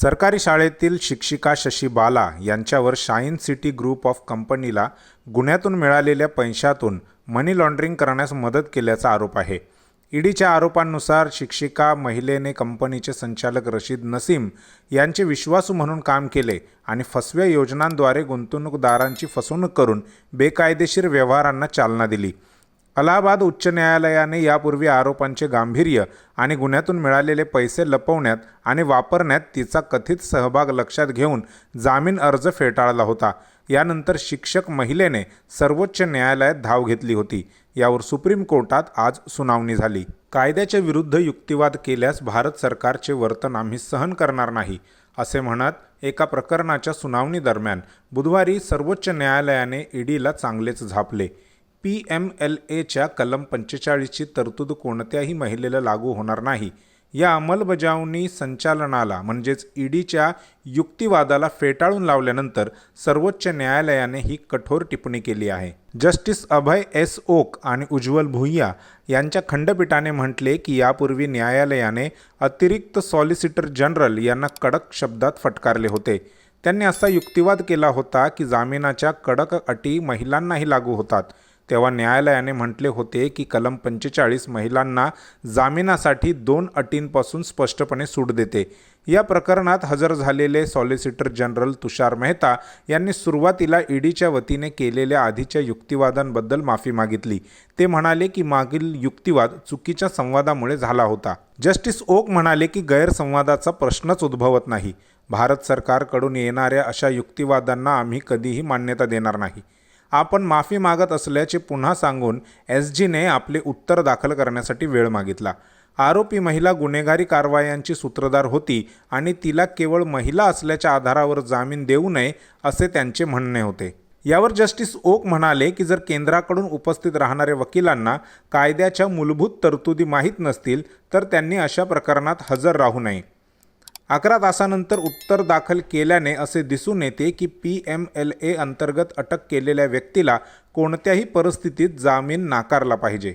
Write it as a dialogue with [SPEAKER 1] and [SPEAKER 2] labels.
[SPEAKER 1] सरकारी शाळेतील शिक्षिका शशी बाला यांच्यावर शाईन सिटी ग्रुप ऑफ कंपनीला गुन्ह्यातून मिळालेल्या पैशातून मनी लॉन्ड्रिंग करण्यास मदत केल्याचा आरोप आहे. ईडीच्या आरोपांनुसार शिक्षिका महिलेने कंपनीचे संचालक रशीद नसीम यांचे विश्वासू म्हणून काम केले आणि फसव्या योजनांद्वारे गुंतवणूकदारांची फसवणूक करून बेकायदेशीर व्यवहारांना चालना दिली. अलाहाबाद उच्च न्यायालयाने यापूर्वी आरोपांचे गांभीर्य आणि गुन्ह्यातून मिळालेले पैसे लपवण्यात आणि वापरण्यात तिचा कथित सहभाग लक्षात घेऊन जामीन अर्ज फेटाळला होता. यानंतर शिक्षक महिलेने सर्वोच्च न्यायालयात धाव घेतली होती. यावर सुप्रीम कोर्टात आज सुनावणी झाली. कायद्याच्या विरुद्ध युक्तिवाद केल्यास भारत सरकारचे वर्तन आम्ही सहन करणार नाही असे म्हणत एका प्रकरणाच्या सुनावणी दरम्यान बुधवारी सर्वोच्च न्यायालयाने ईडीला चांगलेच झापले. पी एम एल एच्या कलम पंचेचाळीसची तरतूद कोणत्याही महिलेला लागू होणार नाही. या अंमलबजावणी संचालनाला म्हणजेच ईडीच्या युक्तिवादाला फेटाळून लावल्यानंतर सर्वोच्च न्यायालयाने ही कठोर टिप्पणी केली आहे. जस्टिस अभय एस ओक आणि उज्ज्वल भुईया यांच्या खंडपीठाने म्हटले की यापूर्वी न्यायालयाने अतिरिक्त सॉलिसिटर जनरल यांना कडक शब्दात फटकारले होते. त्यांनी असा युक्तिवाद केला होता की जामिनाच्या कडक अटी महिलांनाही लागू होतात. तेव्हा न्यायालयाने म्हटले होते की कलम पंचेचाळीस महिलांना जामिनासाठी दोन अटींपासून स्पष्टपणे सूट देते. या प्रकरणात हजर झालेले सॉलिसिटर जनरल तुषार मेहता यांनी सुरुवातीला ईडीच्या वतीने केलेल्या आधीच्या युक्तिवादांबद्दल माफी मागितली. ते म्हणाले की मागील युक्तिवाद चुकीच्या संवादामुळे झाला होता. जस्टिस ओक म्हणाले की गैरसंवादाचा प्रश्नच उद्भवत नाही. भारत सरकारकडून येणाऱ्या अशा युक्तिवादांना आम्ही कधीही मान्यता देणार नाही. आपण माफी मागत असल्याचे पुन्हा सांगून एस जीने आपले उत्तर दाखल करण्यासाठी वेळ मागितला. आरोपी महिला गुन्हेगारी कारवायांची सूत्रधार होती आणि तिला केवळ महिला असल्याच्या आधारावर जामीन देऊ नये असे त्यांचे म्हणणे होते. यावर जस्टिस ओक म्हणाले की जर केंद्राकडून उपस्थित राहणाऱ्या वकिलांना कायद्याच्या मूलभूत तरतुदी माहीत नसतील तर त्यांनी अशा प्रकरणात हजर राहू नये. अकरा तासानंतर उत्तर दाखल केल्याने असे दिसून येते की पी एम एल ए अंतर्गत अटक केलेल्या व्यक्तीला कोणत्याही परिस्थितीत जामीन नाकारला पाहिजे.